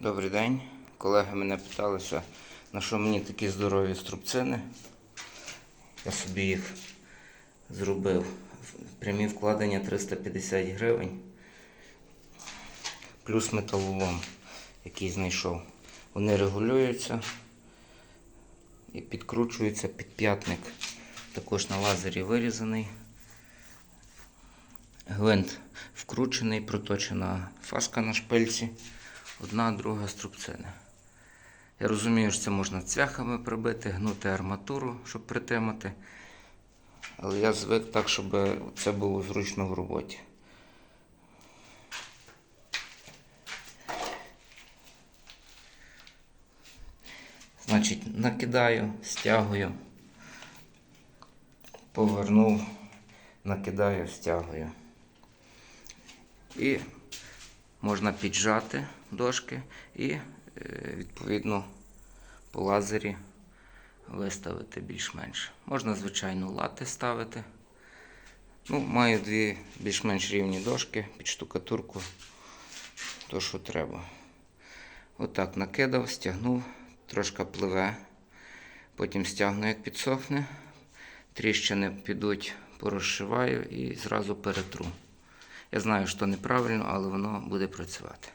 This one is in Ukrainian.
Добрий день. Колеги мене питалися, на що мені такі здорові струбцини. Я собі їх зробив. Прямі вкладення 350 гривень. Плюс металолом, який знайшов. Вони регулюються і підкручуються під п'ятник. Також на лазері вирізаний. Гвинт вкручений, проточена фаска на шпильці. Одна, друга струбцина. Я розумію, що це можна цвяхами прибити, гнути арматуру, щоб притримати. Але я звик так, щоб це було зручно в роботі. Значить, накидаю, стягую, повернув, накидаю, стягую. І можна піджати дошки і е, відповідно по лазері виставити більш-менш. Можна, звичайно, лати ставити. Ну, маю дві більш-менш рівні дошки під штукатурку, то що треба. Отак накидав, стягнув, трошки пливе. Потім стягну, як підсохне. Тріщини підуть, порозшиваю і зразу перетру. Я знаю, що неправильно, але воно буде працювати.